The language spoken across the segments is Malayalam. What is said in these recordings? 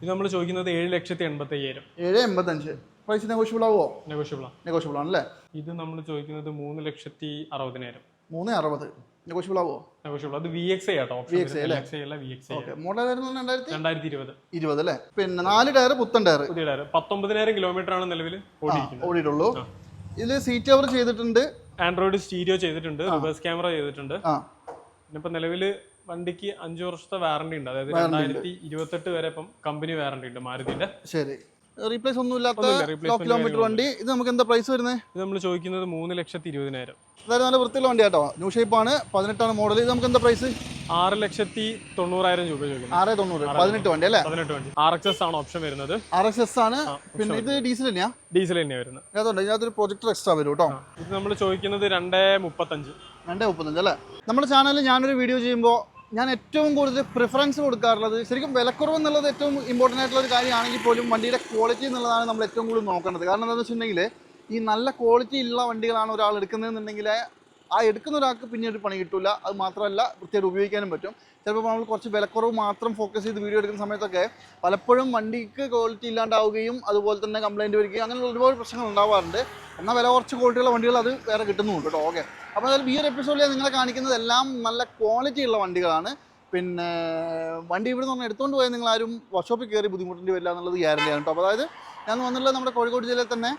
ഇത് നമ്മൾ ചോദിക്കുന്നത് ഏഴ് ലക്ഷത്തി എൺപത്തി അയ്യായിരം ഏഴ് എൺപത്തഞ്ച്. പ്രൈസ് നെഗോഷ്യബിൾ ആവുമോ നെഗോഷ്യബിളാണ് നെഗോഷ്യബിൾ ആണല്ലേ? ഇത് നമ്മൾ ചോദിക്കുന്നത് മൂന്ന് ലക്ഷത്തി അറുപതിനായിരം. മൂന്ന് അറുപത്. നെഗോഷ്യബിൾ ആവുമോ നെഗോഷ്യബിൾ അത് V X auto option X I അല്ല? വി എക്സ് മോഡൽ രണ്ടായിരത്തി? രണ്ടായിരത്തി ഇരുപത്. ഇരുപത് അല്ലേ? പിന്നെ നാല് ടയർ പുത്തൻ ടയർ പുതിയ ടയർ പത്തൊമ്പതിനായിരം കിലോമീറ്റർ ആണ് നിലവിൽ ഓടിയിട്ടുള്ളൂ. ഇതിൽ സീറ്റ് കവർ ചെയ്തിട്ടുണ്ട്. ആൻഡ്രോയിഡ് സ്റ്റീരിയോ ചെയ്തിട്ടുണ്ട് റിവേഴ്സ് ക്യാമറ ചെയ്തിട്ടുണ്ട്. പിന്നെ ഇപ്പൊ നിലവിൽ വണ്ടിക്ക് അഞ്ചു വർഷത്തെ വാറണ്ടി ഉണ്ട്. അതായത് രണ്ടായിരത്തി ഇരുപത്തെട്ട് വരെ ഇപ്പം കമ്പനി വാറണ്ടി ഉണ്ട് മാരുതിന്റെ ശരി. റീപ്ലേസ് ഒന്നും ഇല്ലാത്ത കിലോമീറ്റർ വണ്ടി. ഇത് നമുക്ക് എന്താ പ്രൈസ് വരുന്നത് ഇത് നമ്മൾ ചോദിക്കുന്നത് മൂന്ന് ലക്ഷത്തി ഇരുപതിനായിരം. അതായത് നല്ല വൃത്തിയുള്ള വണ്ടി കേട്ടോ ന്യൂ ഷേപ്പാണ് പതിനെട്ടാണ് മോഡൽ ഇത് നമുക്ക് എന്താ പ്രൈസ് ആറ് ലക്ഷത്തി തൊണ്ണൂറായിരം രൂപ ചോദിക്കുന്നത് ആറ് തൊണ്ണൂറ്. പതിനെട്ട് വണ്ടി അല്ലേ? പതിനെട്ട് വണ്ടി. ആർ എക്സ് എസ് ആണ് ഓപ്ഷൻ വരുന്നത്. ആർ എക്സ് എസ് ആണ്. പിന്നെ ഇത് ഡീസൽ തന്നെയാ? ഡീസൽ തന്നെയാണ് വരുന്നത്. അതുകൊണ്ട് ഇതിനകത്തൊരു പ്രൊജക്ടർ എക്സ്ട്രാ വരും കേട്ടോ. ഇത് നമ്മൾ ചോദിക്കുന്നത് രണ്ടേ മുപ്പത്തഞ്ച്. രണ്ടേ മുപ്പത്തഞ്ച് അല്ലേ? നമ്മുടെ ചാനലിൽ ഞാനൊരു വീഡിയോ ചെയ്യുമ്പോൾ ഞാൻ ഏറ്റവും കൂടുതൽ പ്രിഫറൻസ് കൊടുക്കാറുള്ളത് ശരിക്കും വിലക്കുറവ് എന്നുള്ളത് ഏറ്റവും ഇമ്പോർട്ടന്റ് ആയിട്ടുള്ള ഒരു കാര്യമാണെങ്കിൽ പോലും വണ്ടിയുടെ ക്വാളിറ്റി എന്നുള്ളതാണ് നമ്മൾ ഏറ്റവും കൂടുതൽ നോക്കേണ്ടത്. കാരണം എന്താണെന്ന് വെച്ചിട്ടുണ്ടെങ്കിൽ ഈ നല്ല ക്വാളിറ്റി ഉള്ള വണ്ടികളാണ് ഒരാൾ എടുക്കുന്നതെന്നുണ്ടെങ്കിൽ ആ എടുക്കുന്ന ഒരാൾക്ക് പിന്നീട് പണി കിട്ടില്ല അത് മാത്രമല്ല വൃത്തിയായിട്ട് ഉപയോഗിക്കാനും പറ്റും. ചിലപ്പോൾ നമ്മൾ കുറച്ച് വിലക്കുറവ് മാത്രം ഫോക്കസ് ചെയ്ത് വീഡിയോ എടുക്കുന്ന സമയത്തൊക്കെ പലപ്പോഴും വണ്ടിക്ക് ക്വാളിറ്റി ഇല്ലാണ്ടാവുകയും അതുപോലെ തന്നെ കംപ്ലൈന്റ് വരികയും അങ്ങനെയുള്ള ഒരുപാട് പ്രശ്നങ്ങൾ ഉണ്ടാവാറുണ്ട്. എന്നാൽ വില കുറച്ച് ക്വാളിറ്റിയുള്ള വണ്ടികൾ അത് വേറെ കിട്ടുന്നുണ്ട് കേട്ടോ. ഓക്കെ അപ്പോൾ എന്തായാലും ഈ ഒരു എപ്പിസോഡിൽ നിങ്ങളെ കാണിക്കുന്നത് എല്ലാം നല്ല ക്വാളിറ്റി ഉള്ള വണ്ടികളാണ്. പിന്നെ വണ്ടി ഇവിടെ നിന്ന് എടുത്തുകൊണ്ട് പോയാൽ നിങ്ങൾ ആരും വർക്ക്ഷോപ്പിൽ കയറി ബുദ്ധിമുട്ടേണ്ടി വരില്ല എന്നുള്ളത് ഗ്യാരണ്ടിയാണ് കേട്ടോ. അപ്പോൾ അതായത് ഞാൻ വന്നിട്ടുള്ളത് നമ്മുടെ കോഴിക്കോട് ജില്ലയിൽ തന്നെ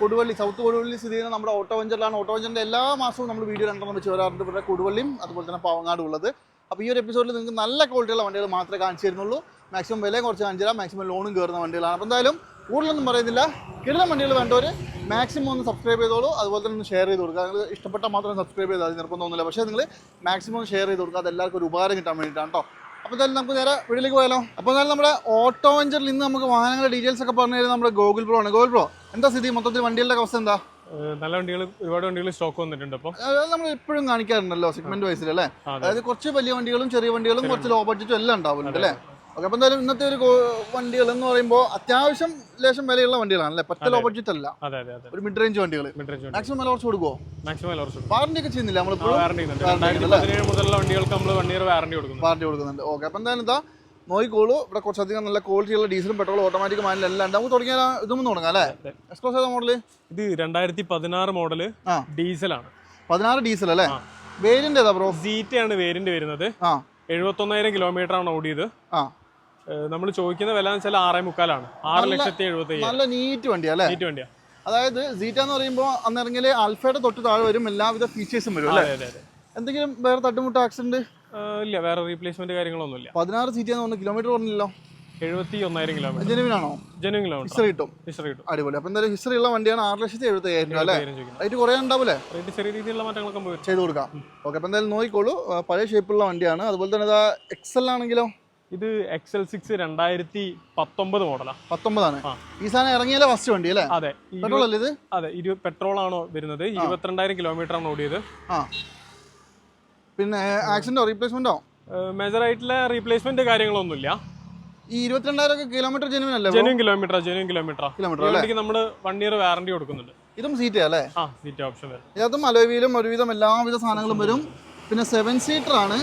കൊടുവള്ളി സൗത്ത് കൊടുവള്ളി സ്ഥിതി ചെയ്യുന്ന നമ്മുടെ ഓട്ടോ വെഞ്ചറിലാണ്. ഓട്ടോ വെഞ്ചറിന്റെ എല്ലാ മാസവും നമ്മൾ വീഡിയോ രണ്ടെണ്ണം വെച്ച് വരാറുണ്ട് ഇവിടെ കൊടുവള്ളിയും അതുപോലെ തന്നെ പാവങ്ങാടും ഉള്ളത്. അപ്പോൾ ഈ ഒരു എപ്പിസോഡിൽ നിങ്ങൾക്ക് നല്ല ക്വാളിറ്റിയുള്ള വണ്ടികൾ മാത്രമേ കാണിച്ചു തരുന്നുള്ളൂ മാക്സിമം വില കുറച്ച് കാണിച്ചു തരാം മാക്സിമം ലോണും കയറുന്ന വണ്ടികളാണ്. അപ്പോൾ എന്തായാലും കൂടുതലൊന്നും പറയുന്നില്ല. കിടന്ന വണ്ടികൾ വേണ്ടവർ മാക്സിമം ഒന്ന് സബ്സ്ക്രൈബ് ചെയ്തോളൂ. അതുപോലെ തന്നെ ഒന്ന് ഷെയർ ചെയ്ത് കൊടുക്കുക. നിങ്ങൾ ഇഷ്ടപ്പെട്ടാൽ മാത്രം സബ്സ്ക്രൈബ് ചെയ്താൽ നിർബന്ധമൊന്നുമില്ല. പക്ഷേ നിങ്ങൾ മാക്സിമം ഷെയർ ചെയ്ത് കൊടുക്കുക. അത് എല്ലാവർക്കും ഒരു ഉപകാരം കിട്ടാൻ വേണ്ടിയിട്ടാണ് കേട്ടോ അപ്പോൾ എന്തായാലും നമുക്ക് നേരെ വീട്ടിലേക്ക് പോയാലോ? അപ്പോൾ എന്നാലും നമ്മുടെ ഓട്ടോ വെഞ്ചറിൽ ഇന്ന് നമുക്ക് വാഹനങ്ങളുടെ ഡീറ്റെയിൽസ് ഒക്കെ പറഞ്ഞു തരുന്നത് നമ്മുടെ ഗോകുൽ പ്രോ ആണ്. ഗോകുൽ പ്രോ എന്താ സ്ഥിതി? മൊത്തത്തിൽ വണ്ടികളുടെ അവസ്ഥ എന്താ? നല്ല വണ്ടികൾ ഒരുപാട് വണ്ടികൾ സ്റ്റോക്ക് വന്നിട്ടുണ്ട് അപ്പോൾ നമ്മൾ എപ്പോഴും കാണിക്കാറുണ്ടല്ലോ സെഗ്മെന്റ് വൈസിൽ അല്ലേ? അതായത് കുറച്ച് വലിയ വണ്ടികളും ചെറിയ വണ്ടികളും കുറച്ച് ലോ ബഡ്ജറ്റും എല്ലാം ഉണ്ടാവുന്നുണ്ട് അല്ലേ? ഓക്കെ അപ്പോൾ എന്തായാലും ഇന്നത്തെ ഒരു വണ്ടികൾ എന്ന് പറയുമ്പോൾ അത്യാവശ്യം ലേശം വിലയുള്ള വണ്ടികളാണ് അല്ലേ? പറ്റ ലോ ബഡ്ജറ്റ് അല്ല. ഒരു മിഡ് റേഞ്ച് വണ്ടികൾ മാക്സിമം വില കുറച്ച് കൊടുക്കുമോ മാക്സിമം വില കുറച്ച് വാറണ്ടി ഒക്കെ ചെയ്യുന്നില്ല ഉണ്ട് മുതലുള്ള വണ്ടികൾക്ക് നമ്മൾ വൺ ഇയർ വാറണ്ടി കൊടുക്കുന്നു വാറണ്ടി കൊടുക്കുന്നുണ്ട്. ഓക്കെ അപ്പോൾ എന്തായാലും എന്താ നോക്കിക്കോളൂ. ഇവിടെ കുറച്ചധികം നല്ല ക്വാളിറ്റി ഉള്ള ഡീസലും പെട്രോളും ഓട്ടോമാറ്റിക് മാനിലും എല്ലാം ഉണ്ട്. നമുക്ക് തുടങ്ങിയാൽ ഇതൊന്നും തുടങ്ങാം അല്ലേ? എക്സ്പ്ലോസ് ഏതാ മോഡൽ ഇത് രണ്ടായിരത്തി പതിനാറ് മോഡൽ ആ. ഡീസലാണ് പതിനാറ് ഡീസൽ അല്ലേ? വേരിയന്റ് ഏതാ ബ്രോ ആണ് വേരിയന്റ് വരുന്നത്. ആ. എഴുപത്തൊന്നായിരം കിലോമീറ്റർ ആണ് ഓടിയത്. ആ. നമ്മൾ ചോദിക്കുന്ന വില എന്ന് വെച്ചാൽ ആറേ മുക്കാലാണ്. ആറ് ലക്ഷത്തി എഴുപത്തി നല്ല നീറ്റ് വണ്ടിയാ അല്ലേ? നീറ്റ് വണ്ടിയാ. അതായത് സീറ്റ എന്ന് പറയുമ്പോൾ അന്ന് ഇറങ്ങിയാൽ ആൽഫയുടെ തൊട്ട് താഴെ വരും എല്ലാവിധ ഫീച്ചേഴ്സും വരും അല്ലേ? എന്തെങ്കിലും വേറെ തട്ടുമുട്ട് ആക്സിഡന്റ് ഇല്ല വേറെ റീപ്ലേസ്മെന്റ് കാര്യങ്ങളൊന്നുമില്ല. പതിനാറ് സീറ്റ് എന്ന് പറഞ്ഞാൽ കിലോമീറ്റർ പറഞ്ഞില്ലല്ലോ? എഴുപത്തി ഒന്നായിരം കിലോമീറ്റർ ജെനുവിനാണോ ജനുവിൻ കിലോമീറ്റർ ഹിസ്റ്ററി കിട്ടും. ഹിസ്റ്ററി കിട്ടും. അടിപൊളി. അപ്പൊ എന്തായാലും ഹിസ്റ്ററി ഉള്ള വണ്ടിയാണ് ആറ് ലക്ഷത്തി എഴുപത്തി അയ്യായിരം രൂപ അല്ലേ? റേറ്റ് കുറേ ഉണ്ടാവില്ലേ റേറ്റ് ചെറിയ രീതിയിലുള്ള മാറ്റങ്ങളൊക്കെ ചെയ്ത് കൊടുക്കാം. ഓക്കെ അപ്പൊ എന്തായാലും നോക്കിക്കോളൂ. പഴയ ഷേപ്പുള്ള വണ്ടിയാണ്. അതുപോലെ തന്നെ എക്സൽ ആണെങ്കിലോ? ഇത് എക്സൽ സിക്സ് രണ്ടായിരത്തി പത്തൊമ്പത് മോഡലാണ് പത്തൊമ്പതാണ്. ഈ സാധനം ഇറങ്ങിയാലേ ഫസ്റ്റ് വണ്ടി അല്ലേ? അതെ. പെട്രോൾ അല്ലേ ഇത്? അതെ ഇരു പെട്രോൾ ആണോ വരുന്നത് ഇരുപത്തിരണ്ടായിരം കിലോമീറ്റർ ആണ് ഓടിയത്. ആ. പിന്നെ ആക്സിഡന്റോ റീപ്ലേസ്മെന്റോ മേജർ ആയിട്ടുള്ള റീപ്ലേസ്മെന്റ് കാര്യങ്ങളൊന്നുമില്ല. ഈ ഇരുപത്തിരണ്ടായിരം കിലോമീറ്റർ ജെനുവിൻ അല്ലേ genuine kilometre genuine kilometre kilometre നമ്മൾ വൺ ഇയർ വാറണ്ടി കൊടുക്കുന്നുണ്ട്. ഇതും സീറ്റ് അല്ലേ? ആ സീറ്റ് ഓപ്ഷൻ വരും. ഇതും അലോവിയിലും ഒരുവിധം എല്ലാവിധ സാധനങ്ങളും വരും. പിന്നെ സെവൻ സീറ്റർ ആണ്.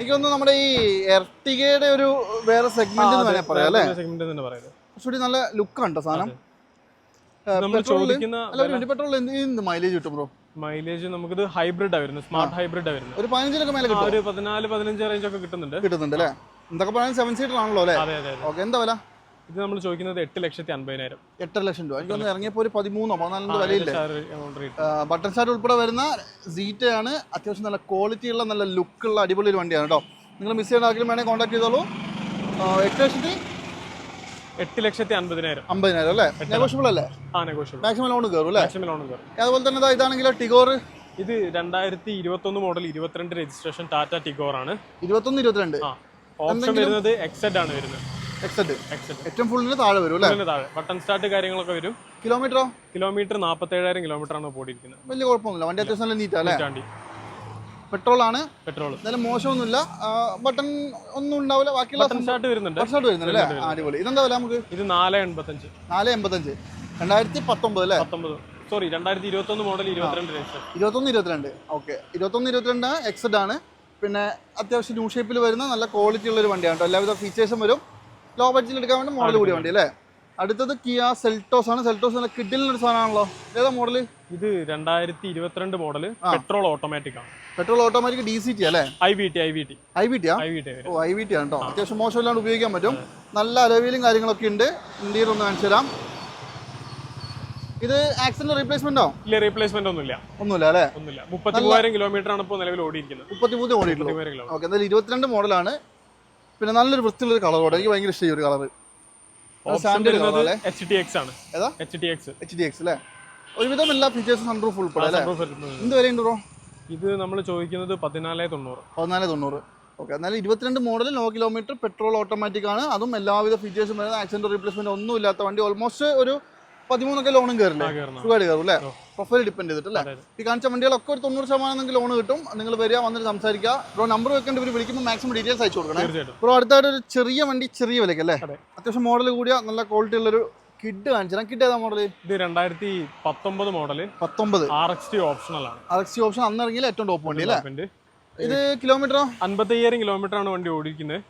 എനിക്ക് തോന്നുന്നു നമ്മുടെ ഈ എർട്ടിഗയുടെ ഒരു വേറെ സെഗ്മെന്റ് എന്ന് വേണേ പറയാം അല്ലേ? സെഗ്മെന്റ് തന്നെ പറയുന്നത് കുറച്ചുകൂടി നല്ല ലുക്ക് ഉണ്ടോ സാധനം. പെട്രോൾ എന്ത് മൈലേജ് കിട്ടും ബ്രോ മൈലേജ് നമുക്കിത് ഹൈബ്രിഡ് ആയിരുന്നു സ്മാർട്ട് ഹൈബ്രിഡ് ആയിരുന്നു ഒരു പതിനഞ്ചിലൊക്കെ മേലെ കിട്ടും ഒരു പതിനാല് പതിനഞ്ച് റേഞ്ച് ഒക്കെ കിട്ടുന്നുണ്ട്. കിട്ടുന്നുണ്ട് അല്ലേ? എന്തൊക്കെ പറയാൻ സെവൻ സീറ്റർ ആണല്ലോ അല്ലേ? ഓക്കെ എന്താ വില? ഇത് നമ്മൾ ചോദിക്കുന്നത് എട്ട് ലക്ഷത്തി അൻപതിനായിരം. എട്ടര ലക്ഷം രൂപ. എനിക്ക് തോന്നുന്നു ഇറങ്ങിയപ്പോൾ ഒരു പതിമൂന്നോ പതിനാലിന്റെ വിലയില്ലേ? ബട്ടർ സ്റ്റാർട്ട് ഉൾപ്പെടെ വരുന്ന സീറ്റയാണ് അത്യാവശ്യം നല്ല ക്വാളിറ്റി ഉള്ള നല്ല ലുക്കുള്ള അടിപൊളി ഒരു വണ്ടിയാണ് കേട്ടോ. നിങ്ങൾ മിസ് ചെയ്യേണ്ട ആഗ്രഹം വേണമെങ്കിൽ കോൺടാക്ട് ചെയ്തോളൂ. എട്ട് ലക്ഷത്തി എട്ട് ലക്ഷത്തി അമ്പതിനായിരം അമ്പതിനായിരം അല്ലേ? നെഗോഷ്യബിൾ അല്ലേ? ആ നെഗോഷ്യബിൾ മാക്സിമം ലോൺ കയറും അല്ലേ? മാക്സിമം ലോൺ കയറും അതുപോലെ തന്നെ ഇതാണെങ്കിൽ ഇതാണെങ്കിലോ ടിഗോർ ഇത് രണ്ടായിരത്തി ഇരുപത്തൊന്ന് മോഡൽ ഇരുപത്തിരണ്ട് രജിസ്ട്രേഷൻ ടാറ്റ ടിഗോർ ആണ്. ഇരുപത്തൊന്ന് ഇരുപത്തിരണ്ട്. ഓപ്ഷൻ വരുന്നത് എക്സെഡ് ആണ് വരുന്നത്. എക്സെറ്റ് ഏറ്റവും ഫുള്ളിന് താഴെ വരും അല്ലേ? താഴെ. ബട്ടൺ സ്റ്റാർട്ട് കാര്യങ്ങളൊക്കെ വരും. കിലോമീറ്ററോ കിലോമീറ്റർ നാൽപ്പത്തേഴായിരം കിലോമീറ്റർ ആണ് ഓടിയിരിക്കുന്നത്. വലിയ കുഴപ്പമൊന്നുമില്ല. വണ്ടി അത്യാവശ്യം നല്ല നീറ്റാ അല്ലേ? പെട്രോൾ ആണ്. പെട്രോൾ എന്തായാലും മോശമൊന്നുമില്ല. ബട്ടൺ ഒന്നും ഉണ്ടാവില്ല. ബാക്കിയുള്ള ബട്ടൺ സ്റ്റാർട്ട് വരുന്നുണ്ട്. സ്റ്റാർട്ട് വരുന്നുണ്ട് അല്ലേ? അടിപൊളി. ഇതെന്താ വില നമുക്ക്? ഇത് നാല് എൺപത്തഞ്ച്. നാല് എൺപത്തഞ്ച്. രണ്ടായിരത്തി പത്തൊമ്പത് അല്ലേ? പത്തൊമ്പത്. സോറി രണ്ടായിരത്തി ഇരുപത്തൊന്ന് മോഡൽ ഇരുപത്തിരണ്ട് ഇരുപത്തൊന്ന് ഇരുപത്തിരണ്ട്. ഓക്കെ ഇരുപത്തൊന്ന് ഇരുപത്തിരണ്ട് എക്സഡ് ആണ് പിന്നെ അത്യാവശ്യം ന്യൂ ഷേപ്പിൽ വരുന്ന നല്ല ക്വാളിറ്റി ഉള്ള ഒരു വണ്ടിയാണ് എല്ലാവിധ ഫീച്ചേഴ്സും വരും. ലോ ബഡ്ജറ്റിൽ എടുക്കാൻ വേണ്ടി മോഡൽ കൂടിയ വണ്ടി അല്ലേ അടുത്തത് കിയ സെൽറ്റോസ് ആണ്. സെൽറ്റോസ് നല്ല കിഡിലിനൊരു സാധനമാണല്ലോ. ഏതാ മോഡൽ ഇത് രണ്ടായിരത്തി ഇരുപത്തിരണ്ട് മോഡൽ പെട്രോൾ ഓട്ടോമാറ്റിക് ആണ്. Petrol automatic D C T അല്ലേ? I V T I V T I V T I V T oh I V T ആണ് കേട്ടോ അത്യാവശ്യം മോശമില്ലാണ്ട് ഉപയോഗിക്കാൻ പറ്റും. നല്ല അലവിയിലും കാര്യങ്ങളൊക്കെ ഉണ്ട്. ഇന്ത്യയിൽ ഒന്ന് കാണിച്ചു തരാം. ഇത് ആക്സിഡന്റ് റീപ്ലേസ്മെന്റോ ഇല്ല റീപ്ലേസ്മെന്റ് ഒന്നുമില്ല. ഒന്നുമില്ല അല്ലേ? ഒന്നുമില്ല. മുപ്പത്തി മൂവായിരം കിലോമീറ്റർ ആണ് ഇപ്പോൾ നിലവിൽ ഓടിയിരിക്കുന്നത്. മുപ്പത്തി മൂന്ന് ഓടിയിട്ടുള്ളൂ ഓക്കെ എന്തായാലും ഇരുപത്തിരണ്ട് മോഡലാണ് പിന്നെ നല്ലൊരു വൃത്തിയുള്ള കളർ കളറോടെ എനിക്ക് ഭയങ്കര ഇഷ്ടമായി ഒരു കളർ ഒരുവിധം എല്ലാ ഫീച്ചേഴ്സും സൺറൂഫ് ഉൾപ്പെടെ എന്ത് വിലയുണ്ട് ബ്രോ ഇത് നമ്മൾ ചോദിക്കുന്നത് പതിനാല് തൊണ്ണൂറ്. പതിനാല് തൊണ്ണൂറ്. ഓക്കെ എന്നാലും ഇരുപത്തിരണ്ട് model no kilometre petrol automatic ആണ്. അതും എല്ലാവിധ ഫീച്ചേഴ്സും വരുന്ന ആക്സിഡന്റ് റീപ്ലേസ്മെന്റ് ഒന്നും ഇല്ലാത്ത വണ്ടി. ഓൾമോസ്റ്റ് ഒരു പതിമൂന്നൊക്കെ ലോണും കയറില്ലേ. സുഖമായിട്ട് കയറും അല്ലേ? പ്രൊഫൈൽ ഡിപ്പെൻഡ് ചെയ്തിട്ട് അല്ലേ. ഈ കാണിച്ച വണ്ടികളൊക്കെ ഒരു തൊണ്ണൂറ് ശതമാനം നിങ്ങൾക്ക് ലോൺ കിട്ടും. നിങ്ങൾ വരിക വന്നിട്ട് സംസാരിക്കുക. ബ്രോ നമ്പർ വെക്കേണ്ട ഇവർ വിളിക്കുമ്പോൾ മാക്സിമം ഡീറ്റെയിൽസ് അയച്ചു കൊടുക്കണേ. ബ്രോ അടുത്തായിട്ട് ഒരു ചെറിയ വണ്ടി ചെറിയ വിലയ്ക്ക് അല്ലേ? അതെ. അത്യാവശ്യം മോഡൽ കൂടിയ നല്ല ക്വാളിറ്റി ഉള്ളൊരു കിഡ് കാണിച്ചാൽ കിഡ് ഏതാ മോഡൽ ഇത് രണ്ടായിരത്തി പത്തൊമ്പത് മോഡൽ പത്തൊമ്പത്. ആർ എക്സ് ടി ഓപ്ഷണൽ ആണ്. ടി ഓപ്ഷൻ അന്ന് ഇറങ്ങിയില്ല ഏറ്റവും ടോപ്പ് വണ്ടി അല്ലേ? ഇത് കിലോമീറ്ററോ അൻപത്തയ്യായിരം കിലോമീറ്റർ ആണ് വണ്ടി ഓടിക്കുന്നത്.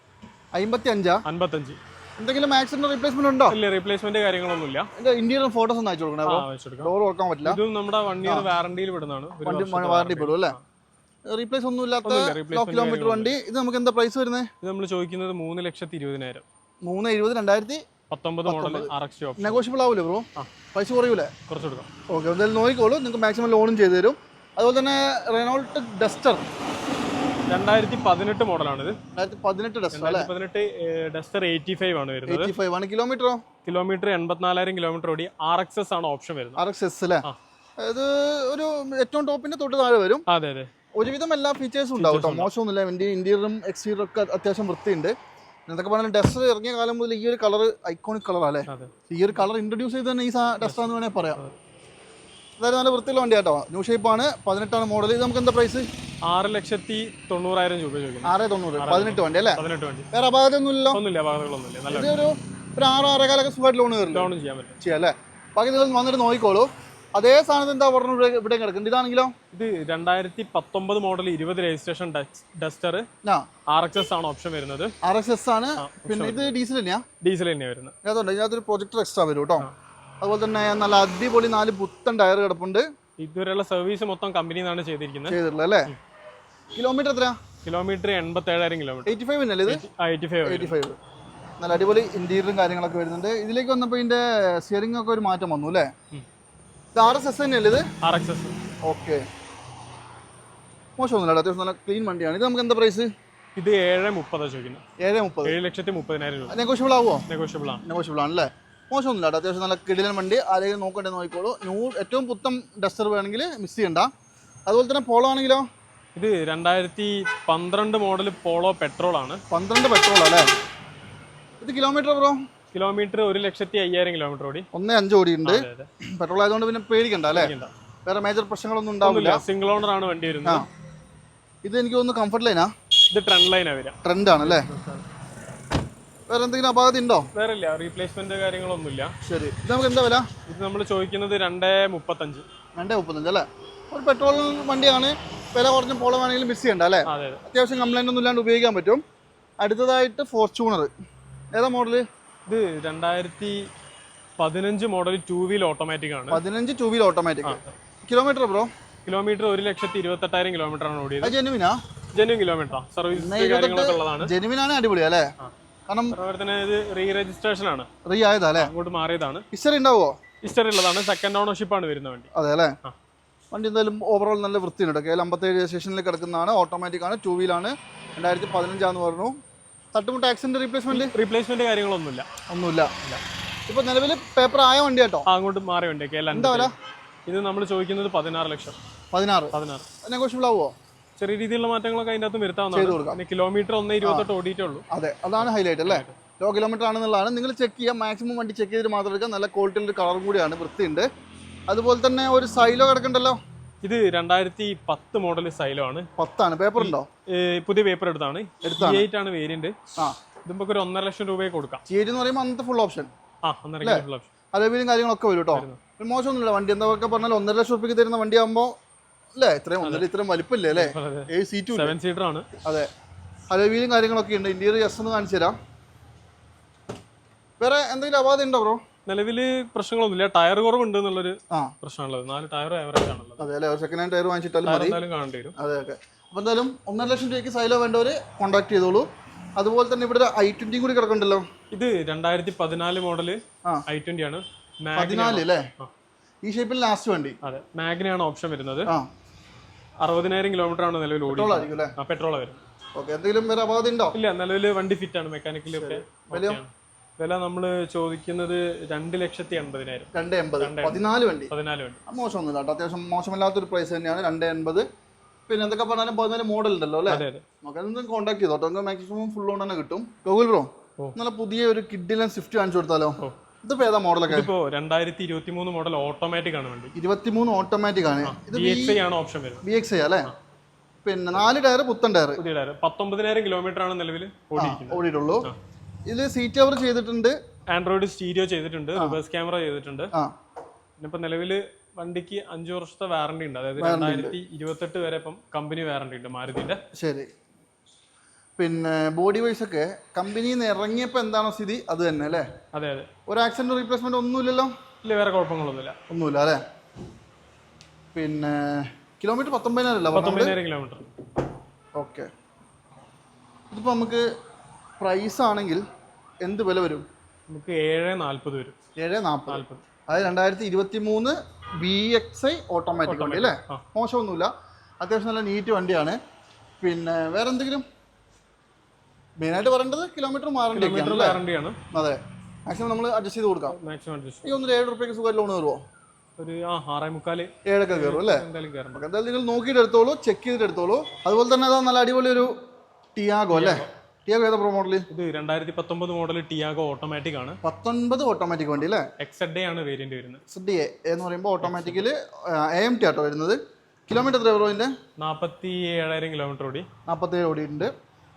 അമ്പത്തി അഞ്ചാ അൻപത്തഞ്ച്. എന്തെങ്കിലും ആക്സിഡന്റ് റീപ്ലേസ്മെന്റ് ഉണ്ടോ? ഇല്ല റീപ്ലേസ്മെന്റ് കാര്യങ്ങളൊന്നുമില്ല. എന്റെ ഇന്ത്യയിലും ഫോട്ടോസ് ഒന്ന് അയച്ചു കൊടുക്കണം ഡോർ ഓർക്കാൻ പറ്റില്ല. ഇതും നമ്മുടെ വൺ ഇയർ വാറണ്ടിയിൽ വണ്ടി വാറണ്ടി പെടും അല്ലേ? റീപ്ലേസ് ഒന്നും ഇല്ലാത്ത കിലോമീറ്റർ വണ്ടി. ഇത് നമുക്ക് എന്താ പ്രൈസ് വരുന്നത് ഇത് നമ്മൾ ചോദിക്കുന്നത് മൂന്ന് ലക്ഷത്തി ഇരുപതിനായിരം. മൂന്ന് എഴുപത് രണ്ടായിരത്തി പത്തൊമ്പത് മോഡൽ നെഗോഷ്യബിൾ ആവൂലേ ബ്രോ. പൈസ കുറയൂലേ? കുറച്ചെടുക്കാം ഓക്കെ എന്തായാലും നോക്കിക്കോളൂ. നിങ്ങൾക്ക് മാക്സിമം ലോണും ചെയ്തു തരും. അതുപോലെ തന്നെ റെനോൾട്ട് ഡസ്റ്റർ രണ്ടായിരത്തി പതിനെട്ട് മോഡലാണിത്. രണ്ടായിരത്തി പതിനെട്ട് ഡസ്റ്റർ പതിനെട്ട് ഡസ്റ്റർ എയ്റ്റി ഫൈവ് ആണ് വരുന്നത്. എയ്റ്റി ഫൈവ് ആണ്. കിലോമീറ്ററോ? കിലോമീറ്റർ എൺപത്തിനാലായിരം കിലോമീറ്റർ ഓടി ആർ എക്സ് എസ് ആണ് ഓപ്ഷൻ വരുന്നത്. ആർ എക്സ് എസ് അല്ലേ. ഇത് ഒരു ഏറ്റവും ടോപ്പിന്റെ തൊട്ട് താഴെ വരും. അതെ അതെ. ഒരുവിധം എല്ലാ ഫീച്ചേഴ്സും ഉണ്ടാവും കേട്ടോ. മോശമൊന്നുമില്ല. എന്റെ ഇന്റീരിയറും എക്സ്റ്റീരിയറും ഒക്കെ അത്യാവശ്യം വൃത്തിയുണ്ട്. എന്തൊക്കെ പറഞ്ഞാൽ ഡസ്റ്റർ ഇറങ്ങിയ കാലം മുതൽ ഈ ഒരു കളർ ഐക്കോണിക് കളർ അല്ലേ? ഈ ഒരു കളർ ഇൻട്രൊഡ്യൂസ് ചെയ്ത് തന്നെ ഈ ഡസ്റ്റർ എന്ന് വേണമെങ്കിൽ പറയാം. അതായത് നല്ല വൃത്തിയുള്ള വണ്ടി കേട്ടോ ന്യൂ ഷേപ്പാണ് പതിനെട്ടാണ് മോഡൽ ഇത് നമുക്ക് എന്താ പ്രൈസ് ആറ് ലക്ഷത്തി തൊണ്ണൂറായിരം രൂപ ചോദിക്കുന്നു. ആറ് തൊണ്ണൂറ് പതിനെട്ട് വണ്ടി അല്ലേ? പതിനെട്ട് വണ്ടി. വേറെ അപാകതയൊന്നുമില്ലല്ലോ ഒന്നുമില്ല അപകടങ്ങളൊന്നുമില്ല. നല്ല ഇത് ഒരു ആറ് ആറേകാലൊക്കെ സുഖമായിട്ട് ലോൺ കയറില്ല? ലോണും ചെയ്യാൻ പറ്റും. ചെയ്യാം അല്ലേ? ബാക്കി നിങ്ങൾ വന്നിട്ട് നോക്കിക്കോളൂ. അതേ സാധനത്തിന് എന്താ പറഞ്ഞു ഇവിടെ ഇവിടെ കിടക്കുന്നുണ്ട് ഇതാണെങ്കിലോ? ഇത് രണ്ടായിരത്തി പത്തൊമ്പത് മോഡൽ ഇരുപത് registration Duster R X S ആണ് ഓപ്ഷൻ വരുന്നത്. ആർ എസ് എസ് ആണ്. പിന്നെ ഇത് ഡീസൽ തന്നെയാ? ഡീസൽ തന്നെയാണ് വരുന്നത്. അതുകൊണ്ട് ഇതിനകത്തൊരു പ്രൊജക്ടർ എക്സ്ട്രാ വരും കേട്ടോ അതുപോലെ തന്നെ നല്ല അടിപൊളി നാല് പുത്തൻ ടയർ കിടപ്പുണ്ട്. ഇതുവരെയുള്ള സർവീസ് മൊത്തം കമ്പനിന്നാണ് ചെയ്തിരിക്കുന്നത്. ചെയ്തിട്ടുള്ളത് അല്ലേ? കിലോമീറ്റർ എത്രയാ? കിലോമീറ്റർ എൺപത്തേഴായിരം കിലോമീറ്റർ. എയ്റ്റി ഫൈവ് അല്ലേ ഇത്? എയ്റ്റി ഫൈവ് എയ്റ്റി ഫൈവ് നല്ല അടിപൊളി ഇന്റീരിയറും കാര്യങ്ങളൊക്കെ വരുന്നുണ്ട്. ഇതിലേക്ക് വന്നപ്പോൾ ഇതിന്റെ സ്റ്റിയറിംഗ് ഒക്കെ ഒരു മാറ്റം വന്നു അല്ലേ. ഇത് ആർ എസ് എസ് തന്നെയല്ലേ ഇത്? ആർ എക്സ് എസ് ഓക്കെ മോശമൊന്നുമില്ല അത്യാവശ്യം നല്ല ക്ലീൻ വണ്ടിയാണ്. ഇത് നമുക്ക് എന്താ പ്രൈസ് ഇത് ഏഴ് മുപ്പത് ചോദിക്കുന്നത്. ഏഴ് മുപ്പത്. ഏഴ് ലക്ഷത്തി മുപ്പതിനായിരം രൂപ. നെഗോഷ്യബിൾ ആവുമോ നെഗോഷ്യബിൾ ആണ്. നെഗോഷ്യബിൾ ആണല്ലേ? മോശമൊന്നുമില്ല കേട്ടോ. അത്യാവശ്യം നല്ല കിടിലൻ വണ്ടി. ആരെങ്കിലും നോക്കണ്ടേ നോക്കിക്കോളൂ. ന്യൂ ഏറ്റവും പുത്തം ഡസ്റ്റർ വേണമെങ്കിൽ മിസ് ചെയ്യണ്ട. അതുപോലെ തന്നെ പോളോ ആണെങ്കിലോ? ഇത് രണ്ടായിരത്തി പന്ത്രണ്ട് മോഡൽ പോളോ പെട്രോൾ ആണ്. പന്ത്രണ്ട് പെട്രോൾ അല്ലേ ഇത് കിലോമീറ്റർ ബ്രോ കിലോമീറ്റർ ഒരു ലക്ഷത്തി അയ്യായിരം കിലോമീറ്റർ ഓടി. ഒന്നേ അഞ്ച് ഓടി അതെ പെട്രോൾ ആയതുകൊണ്ട് പിന്നെ പേടിക്കണ്ട അല്ലേ? വേറെ മേജർ പ്രശ്നങ്ങളൊന്നും ഉണ്ടാവില്ല. സിംഗിൾ ഓണർ ആണ് വണ്ടി വരുന്നത്. ഇത് എനിക്ക് ഒന്ന് കംഫർട്ട് ലൈനാ ഇത് ട്രെൻഡ് ലൈനാ വരിക. ട്രെൻഡ് ആണ് അല്ലേ? വേറെ എന്തെങ്കിലും അപാകത ഉണ്ടോ? വേറെ ഇല്ല. റീപ്ലേസ്മെന്റ് കാര്യങ്ങളൊന്നുമില്ല. ശരി. ഇത് നമുക്ക് എന്താ വില? ഇത് നമ്മൾ ചോദിക്കുന്നത് രണ്ടേ മുപ്പത്തഞ്ച്. രണ്ടേ മുപ്പത്തഞ്ച് അല്ലേ? ഒരു പെട്രോൾ വണ്ടിയാണ്. വില കുറഞ്ഞ പോളോ വേണമെങ്കിലും മിസ് ചെയ്യണ്ട അല്ലേ? അതെ അതെ. അത്യാവശ്യം കംപ്ലൈന്റ് ഒന്നും ഇല്ലാണ്ട് ഉപയോഗിക്കാൻ പറ്റും. അടുത്തതായിട്ട് ഫോർച്യൂണർ ഏതാ മോഡൽ ഇത് രണ്ടായിരത്തി പതിനഞ്ച് മോഡൽ ടൂ വീൽ ഓട്ടോമാറ്റിക് ആണ്. പതിനഞ്ച് two wheel automatic kilometre bro kilometre ഒരു ലക്ഷത്തി ഇരുപത്തെട്ടായിരം കിലോമീറ്റർ ആണ് ഓടിയത്. ജെനുവിനാ ജെനുവിൻ കിലോമീറ്റർ സർവീസ് കാര്യങ്ങളൊക്കെ ഉള്ളതാണ്. ജെനുവിനാണ് അടിപൊളി അല്ലേ? കാരണം ഇത് റീ രജിസ്ട്രേഷൻ ആണ്. റീ ആയതാ അല്ലേ? അങ്ങോട്ട് മാറിയതാണ്. ഹിസ്റ്ററി ഉണ്ടാവുമോ ഹിസ്റ്ററി ഉള്ളതാണ്. സെക്കൻഡ് ഓണർഷിപ്പ് ആണ് വരുന്ന വണ്ടി. അതെ അല്ലേ. വണ്ടി എന്തായാലും ഓവറോൾ നല്ല വൃത്തിയുണ്ട് കെ എൽ അമ്പത്തേഴ് സ്റ്റേഷനിൽ കിടക്കുന്നതാണ്. ഓട്ടോമാറ്റിക് ആണ്. ടൂ വീലാണ് രണ്ടായിരത്തി പതിനഞ്ചാന്ന് പറഞ്ഞു. തട്ടുമുട്ട് ആക്സിഡന്റ് റീപ്ലേസ്മെന്റ് റീപ്ലേസ്മെന്റ് കാര്യങ്ങളൊന്നുമില്ല. ഒന്നുമില്ല. ഇപ്പൊ നിലവിൽ പേപ്പർ ആയ വണ്ടി കേട്ടോ? അങ്ങോട്ട് മാറിയ വണ്ടി. കെ എന്താ വില? ഇത് നമ്മൾ ചോദിക്കുന്നത് പതിനാറ് ലക്ഷം. പതിനാറ്. പതിനാറ്. നെഗോഷ്യബിൾ ആവുമോ ചെറിയ രീതിയിലുള്ള മാറ്റങ്ങളൊക്കെ അതിന്റെ അകത്ത് വരുത്താവുന്നതാണ്. കിലോമീറ്റർ ഒന്ന് ഇരുപത്തെട്ട് ഓടിയിട്ടേ ഉള്ളൂ അതെ. അതാണ് ഹൈലൈറ്റ് അല്ലേ? ലോ കിലോമീറ്റർ ആണെന്നുള്ളതാണ്. നിങ്ങൾ ചെക്ക് ചെയ്യുക. മാക്സിമം വണ്ടി ചെക്ക് ചെയ്തിട്ട് മാത്രം എടുക്കുക. നല്ല ക്വാളിറ്റിയുള്ള കളറും കൂടിയാണ്. വൃത്തിയുണ്ട്. അതുപോലെ തന്നെ ഒരു സൈലോ കിടക്കണ്ടല്ലോ? ഇത് രണ്ടായിരത്തി പത്ത് മോഡൽ സൈലോ ആണ് പത്താണ്. പേപ്പർ ഉണ്ടോ? പുതിയ പേപ്പർ എടുത്താണ്. എയ്റ്റ് ആണ് വേരിയന്റ് ഇതിപ്പോ ഒരു ഒന്നര ലക്ഷം രൂപയെ കൊടുക്കാം. എന്ന് പറയുമ്പോൾ അന്നത്തെ ഫുൾ ഓപ്ഷൻ ആ ഒന്നര ഫുൾ ഓപ്ഷൻ അലവിലും കാര്യങ്ങളൊക്കെ വരും കേട്ടോ മോശമൊന്നുമില്ല വണ്ടി എന്താ പറഞ്ഞാൽ ഒന്നര ലക്ഷം രൂപയ്ക്ക് തരുന്ന വണ്ടി ആകുമ്പോൾ അല്ലേ? ഇത്രയും ഒന്നര ഇത്രയും വലിപ്പമില്ലേ അല്ലേ? ഏഴ് സീറ്റ് സെവൻ സീറ്റർ ആണ്. അതെ. അലവിലും കാര്യങ്ങളൊക്കെ ഉണ്ട്. ഇന്റീരിയർ ജസ്റ്റ് ഒന്ന് കാണിച്ചു തരാം. വേറെ എന്തെങ്കിലും അപാധ ഉണ്ടോ ബ്രോ? നിലവിൽ പ്രശ്നങ്ങളൊന്നുമില്ല. ടയർ കുറവുണ്ട് എന്നുള്ളൊരു പ്രശ്നമുള്ളത് നാല് ടയർ ആവറേജ് ആണുള്ളത്. അതെ അല്ലേ? ഒരു സെക്കൻഡ് ഹാൻഡ് ടയർ വാങ്ങിച്ചിട്ടാലും മതി. എന്തായാലും കാണേണ്ടി വരും. അതെ ഓക്കെ അപ്പോൾ എന്തായാലും ഒന്നര ലക്ഷം രൂപയ്ക്ക് സൈലോ വേണ്ടവർ കോൺടാക്ട് ചെയ്തോളൂ. അതുപോലെ തന്നെ ഇവിടെ ഐ ട്വന്റി കൂടി കിടക്കണ്ടല്ലോ? ഇത് രണ്ടായിരത്തി പതിനാല് മോഡൽ ഐ ട്വന്റി ആണ്. പതിനാല് അല്ലേ? ഈ ഷേപ്പിൽ ലാസ്റ്റ് വണ്ടി. അതെ. മാഗ്നയാണ് ഓപ്ഷൻ വരുന്നത്. അറുപതിനായിരം കിലോമീറ്റർ ആണ് നിലവിൽ ഓടി പെട്രോൾ വരും. ഓക്കെ എന്തെങ്കിലും വേറെ അപാധ ഉണ്ടോ? ഇല്ല നിലവിൽ വണ്ടി ഫിറ്റ് ആണ്. മെക്കാനിക്കലി ഒക്കെ. വില നമ്മൾ ചോദിക്കുന്നത് രണ്ട് ലക്ഷത്തി എൺപതിനായിരം രണ്ട് എൺപത്. പതിനാല് വണ്ടി. പതിനാല് വണ്ടി. മോശമൊന്നുമില്ല കേട്ടോ. അത്യാവശ്യം മോശമില്ലാത്തൊരു പ്രൈസ് തന്നെയാണ്. രണ്ട് എൺപത്. പിന്നെ എന്തൊക്കെ പറഞ്ഞാലും പതിനാല് മോഡൽ ഉണ്ടല്ലോ അല്ലേ? നമുക്ക് കോൺടാക്ട് ചെയ്തോ? കേട്ടോ മാക്സിമം ഫുൾ ഓൺ തന്നെ കിട്ടും. ഗൂഗിൾ ബ്രോ നല്ല പുതിയ ഒരു കിഡിലും സ്വിഫ്റ്റ് കാണിച്ചു കൊടുത്താലോ? ഓ. ഇതിപ്പോ ഏതാ മോഡലൊക്കെ ഇതിപ്പോ രണ്ടായിരത്തി ഇരുപത്തി മൂന്ന് മോഡൽ ഓട്ടോമാറ്റിക് ആണ് വണ്ടി. ഇരുപത്തിമൂന്ന് ഓട്ടോമാറ്റിക് ആണ്. ഇത് ബി ആണ് ഓപ്ഷൻ വരുന്നത്. ബി എക്സ് ഐ അല്ലേ? പിന്നെ നാല് ടയർ പുത്തൻ ടയർ പുതിയ ടയർ പത്തൊമ്പതിനായിരം കിലോമീറ്റർ ആണ് നിലവിൽ ഓടിയിട്ടുള്ളൂ. ഇതിൽ സീറ്റ് കവർ ചെയ്തിട്ടുണ്ട്. ആൻഡ്രോയിഡ് സ്റ്റീരിയോ ചെയ്തിട്ടുണ്ട് റിവേഴ്സ് ക്യാമറ ചെയ്തിട്ടുണ്ട്. ആ. ഇനിയിപ്പോ നിലവിൽ വണ്ടിക്ക് അഞ്ചു വർഷത്തെ വാറണ്ടി ഉണ്ട്. അതായത് രണ്ടായിരത്തി ഇരുപത്തെട്ട് വരെ ഇപ്പം കമ്പനി വാറണ്ടി ഉണ്ട് മാരുതിന്റെ. ശരി. പിന്നെ ബോഡി വൈസ് ഒക്കെ കമ്പനിയിൽ നിന്ന് ഇറങ്ങിയപ്പോൾ എന്താണോ സ്ഥിതി? അത് തന്നെ അല്ലേ? അതെ അതെ. ഒരു ആക്സിഡന്റ് റീപ്ലേസ്മെന്റ് ഒന്നുമില്ലല്ലോ? ഇല്ല വേറെ കുഴപ്പങ്ങളൊന്നുമില്ല. ഒന്നുമില്ല അല്ലേ? പിന്നെ കിലോമീറ്റർ പത്തൊമ്പതിനായിരം കിലോമീറ്റർ ഓക്കെ ഇതിപ്പോൾ നമുക്ക് പ്രൈസ് ആണെങ്കിൽ എന്ത് വില വരും? നമുക്ക് ഏഴ് നാൽപ്പത് വരും. ഏഴ് നാൽപ്പത്. അതായത് രണ്ടായിരത്തി ഇരുപത്തി മൂന്ന് ബി എക്സ് ഐ ഓട്ടോമാറ്റിക് വണ്ടി അല്ലേ. മോശമൊന്നുമില്ല. അത്യാവശ്യം നല്ല നീറ്റ് വണ്ടിയാണ്. പിന്നെ വേറെ എന്തെങ്കിലും മെയിനായിട്ട് പറയേണ്ടത് കിലോമീറ്റർ മാറേണ്ടിയാണ് അതെ. മാക്സിമം നമ്മൾ അഡ്ജസ്റ്റ് ചെയ്ത് കൊടുക്കാം. ഈ ഒന്നര ഏഴ് റുപ്യക്ക് സുഖം ലോൺ കയറുമോ ഒരു ആറേ മുക്കാൽ. ഏഴൊക്കെ കയറും അല്ലേ? എന്തായാലും നിങ്ങൾ നോക്കിയിട്ട് എടുത്തോളൂ ചെക്ക് ചെയ്തിട്ട് എടുത്തോളൂ. അതുപോലെ തന്നെ അതാ നല്ല അടിപൊളി ഒരു ടിയാഗോ അല്ലേ ടിയാഗോ ഏതാ പ്രോ മോഡൽ ഇത് രണ്ടായിരത്തി പത്തൊമ്പത് മോഡൽ ടിയാഗോ ഓട്ടോമാറ്റിക് ആണ്. പത്തൊൻപത് ഓട്ടോമാറ്റിക് വണ്ടി അല്ലേ? എക്സ് ഡേ ആണ് വേരിയന്റ് വരുന്നത്. എസ് ഡി എന്ന് പറയുമ്പോൾ ഓട്ടോമാറ്റിക്കിൽ എ എം ടി ആട്ടോ വരുന്നത്. കിലോമീറ്റർ എത്ര ബ്രോ ഇതിന്റെ നാൽപ്പത്തി ഏഴായിരം കിലോമീറ്റർ ഓടി. നാൽപ്പത്തേഴ് ഓടിയിട്ടുണ്ട്.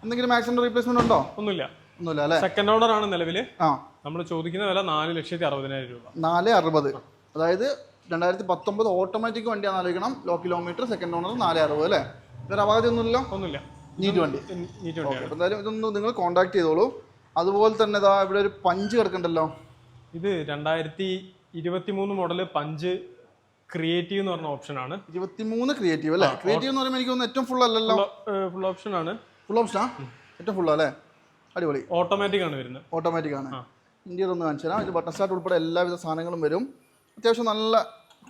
എന്തെങ്കിലും ആക്സിഡന്റ് റീപ്ലേസ്മെന്റ് ഉണ്ടോ? ഒന്നുമില്ല. ഒന്നുമില്ല അല്ലേ? സെക്കൻഡ് ഓണർ ആണ് നിലവിൽ ആ. നമ്മൾ ചോദിക്കുന്ന വില നാല് ലക്ഷത്തി അറുപതിനായിരം രൂപ. നാല് അറുപത്. അതായത് രണ്ടായിരത്തി പത്തൊമ്പത് ഓട്ടോമാറ്റിക് വണ്ടിയാണെന്ന് ആലോചിക്കണം. ലോ കിലോമീറ്റർ സെക്കൻഡ് ഓണർ നാല് അറുപത് അല്ലേ? വേറെ അപാധി ഒന്നുമില്ല. നീറ്റ് വണ്ടി. നീറ്റ് വണ്ടിയാണ് അപ്പോൾ എന്തായാലും ഇതൊന്ന് നിങ്ങൾ കോൺടാക്ട് ചെയ്തോളൂ. അതുപോലെ തന്നെ ഇതാ ഇവിടെ ഒരു പഞ്ച് കിടക്കണ്ടല്ലോ? ഇത് രണ്ടായിരത്തി ഇരുപത്തി മൂന്ന് മോഡൽ പഞ്ച് ക്രിയേറ്റീവ് എന്ന് പറഞ്ഞ ഓപ്ഷൻ ആണ്. ഇരുപത്തിമൂന്ന് ക്രിയേറ്റീവ് അല്ലേ? ക്രിയേറ്റീവ് എന്ന് പറയുമ്പോൾ എനിക്ക് ഏറ്റവും ഫുൾ അല്ലല്ലോ? ഫുൾ ഓപ്ഷൻ ആണ്. ഫുൾ ഓപ്ഷനാ ഏറ്റവും ഫുൾ അല്ലേ? അടിപൊളി. ഓട്ടോമാറ്റിക് ആണ് വരുന്നത്. ഓട്ടോമാറ്റിക് ആണ്. ഇന്ത്യയിൽ ഒന്ന് കാണിച്ചു തരാം. ഇത് ബട്ടർ സ്റ്റാർട്ട് ഉൾപ്പെടെ എല്ലാവിധ സാധനങ്ങളും വരും. അത്യാവശ്യം നല്ല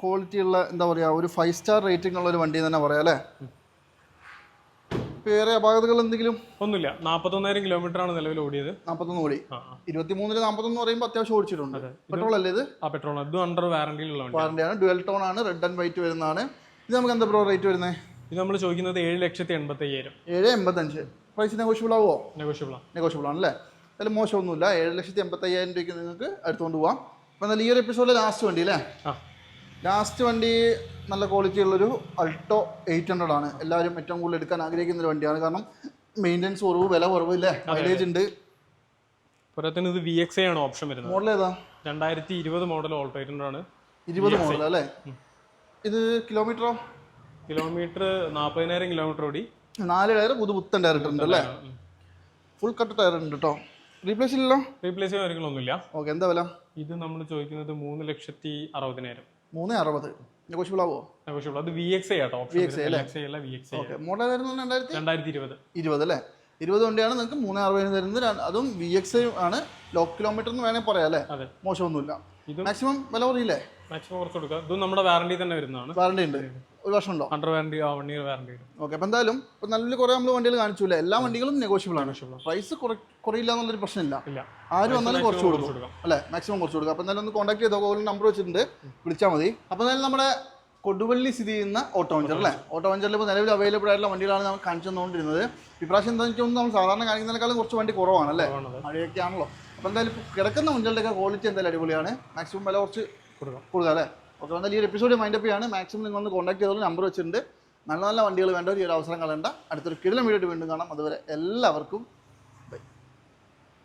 ക്വാളിറ്റി ഉള്ള എന്താ പറയുക ഒരു ഫൈവ് സ്റ്റാർ റേറ്റിംഗ് ഉള്ള ഒരു വണ്ടി എന്ന് തന്നെ പറയാം അല്ലേ? വേറെ അപാകതകൾ എന്തെങ്കിലും? ഒന്നുമില്ല. നാൽപ്പത്തൊന്നായിരം കിലോമീറ്റർ ആണ് നിലവിൽ ഓടിയത്. നാൽപ്പത്തൊന്ന് ഓടി. ഇരുപത്തിമൂന്നിൽ നാൽപ്പത്തൊന്ന് പറയുമ്പോൾ അത്യാവശ്യം ഓടിച്ചിട്ടുണ്ട്. പെട്രോൾ അല്ലേ ഇത്? ആ പെട്രോൾ. ഇത് അണ്ടർ വാറണ്ടിയിലുള്ള വാറണ്ടിയാണ് ഡുവൽ ടോൺ ആണ്. റെഡ് ആൻഡ് വൈറ്റ് വരുന്നതാണ്. ഇത് നമുക്ക് എന്താ പ്രോ റേറ്റ് വരുന്നത് ഇത് നമ്മൾ ചോദിക്കുന്നത് ഏഴ് ലക്ഷത്തി എൺപത്തി അയ്യായിരം ഏഴ് എൺപത്തഞ്ച്. പ്രൈസ് നെഗോഷ്യബിൾ ആവുമോ നെഗോഷ്യബിൾ ആണ്. നെഗോഷ്യബിൾ ആണല്ലേ? അതിൽ മോശമൊന്നുമില്ല. ഏഴ് ലക്ഷത്തി എൺപത്തി അയ്യായിരം രൂപയ്ക്ക് നിങ്ങൾക്ക് എടുത്തുകൊണ്ട് പോവാം. അപ്പോൾ എന്നാൽ ഈ ഒരു എപ്പിസോഡിൽ ലാസ്റ്റ് വണ്ടി അല്ലേ? ആ. ലാസ്റ്റ് വണ്ടി നല്ല ക്വാളിറ്റി ഉള്ളൊരു അൾട്ടോ എയ്റ്റ് ഹൺഡ്രഡ് ആണ്. എല്ലാവരും ഏറ്റവും കൂടുതൽ എടുക്കാൻ ആഗ്രഹിക്കുന്ന ഒരു വണ്ടിയാണ്. കാരണം മെയിന്റെനൻസ് കുറവ് വില കുറവ് ഇല്ലേ? മൈലേജ് ഉണ്ട്. പോരാത്തതിന് ഇത് വി എക്സ് ആണ് ഓപ്ഷൻ വരുന്നത്. മോഡൽ ഏതാ? രണ്ടായിരത്തി ഇരുപത് മോഡൽ ഓൾട്ടോ എയ്റ്റ് ആണ്. ഇരുപത് മോഡൽ അല്ലേ? ഇത് കിലോമീറ്ററോ കിലോമീറ്റർ നാൽപ്പതിനായിരം കിലോമീറ്റർ ഓടി. നാല് ടയർ പുതു പുത്തൻ ടയർ ഇട്ടുണ്ട് അല്ലേ? ഫുൾ കട്ട് ടയർ ഉണ്ട് കേട്ടോ റീപ്ലേസ് ഇല്ലല്ലോ? റീപ്ലേസ് കാര്യങ്ങളൊന്നുമില്ല ഓക്കെ എന്താ വില? ഇത് നമ്മൾ ചോദിക്കുന്നത് മൂന്ന് ലക്ഷത്തി അറുപതിനായിരം. മൂന്ന് അറുപത്. നെഗോഷ്യബിൾ ആവോ നെഗോഷ്യബിൾ. അത് V X I auto. Option X I അല്ല? V X I okay model ആയിരുന്നു രണ്ടായിരത്തി? രണ്ടായിരത്തി ഇരുപത്. ഇരുപത് അല്ലേ? ഇരുപത് വണ്ടിയാണ് നിങ്ങൾക്ക് മൂന്ന് അറുപതിന് തരുന്നത്. അതും വി എക്സ് ആണ്. ലോ കിലോമീറ്റർ എന്ന് വേണേൽ പറയാം അല്ലേ? മോശമൊന്നുമില്ല. മാക്സിമം വില കുറയില്ലേ? മാക്സിമം കുറച്ച് കൊടുക്കുക ഇതും നമ്മുടെ വാറണ്ടി തന്നെ വരുന്നതാണ്. വാറണ്ടി ഉണ്ട്. ഒരു വർഷം ഉണ്ടോ under warranty one year warranty okay അപ്പോൾ എന്തായാലും ഇപ്പോൾ നല്ല കുറേ നമ്മൾ വണ്ടികൾ കാണിച്ചില്ല? എല്ലാ വണ്ടികളും നെഗോഷ്യബിൾ ആണ്. പ്രൈസ് കുറയില്ല എന്നുള്ളൊരു പ്രശ്നമില്ല. ആര് വന്നാലും കുറച്ച് കൊടുക്കും. അല്ലേ? മാക്സിമം കുറച്ച് കൊടുക്കും. അപ്പോൾ എന്തായാലും ഒന്ന് കോൺടാക്ട് ചെയ്തോ? ഗൂഗിൾ നമ്പർ വെച്ചിട്ടുണ്ട്. വിളിച്ചാൽ മതി. അപ്പോൾ എന്തായാലും നമ്മുടെ കൊടുവള്ളി സ്ഥിതി ചെയ്യുന്ന ഓട്ടോ വഞ്ചർ അല്ലേ? ഓട്ടോ വഞ്ചറിൽ ഇപ്പോൾ നിലവിൽ അവൈലബിൾ ആയിട്ടുള്ള വണ്ടികളാണ് നമ്മൾ കാണിച്ചു തന്നുകൊണ്ടിരുന്നത്. ഇപ്രാവശ്യം എന്താ വെച്ചാൽ നമ്മൾ സാധാരണ കാണിക്കുന്നതിനേക്കാളും കുറച്ച് വണ്ടി കുറവാണ് അല്ലേ മഴയൊക്കെ ആണല്ലോ. അപ്പോൾ എന്തായാലും ഇപ്പോൾ കിടക്കുന്ന വണ്ടികളുടെയൊക്കെ ക്വാളിറ്റി എന്തായാലും അടിപൊളിയാണ്. മാക്സിമം വില കുറച്ച് കൊടുക്കാം. കൊടുക്കാം അല്ലേ? ഓക്കെ എന്നാൽ ഈ ഒരു എപ്പിസോഡ് മൈൻഡ് അപ്പ് ചെയ്യാണ്. മാക്സിമം നിങ്ങൾ ഒന്ന് കോൺടാക്ട് ചെയ്തോളൂ. നമ്പർ വെച്ചിട്ടുണ്ട്. നല്ല നല്ല വണ്ടികൾ വേണ്ട. ഒരു അവസരം കളയണ്ട. അടുത്തൊരു കിടിലം വീഡിയോ വീണ്ടും കാണാം. അതുവരെ എല്ലാവർക്കും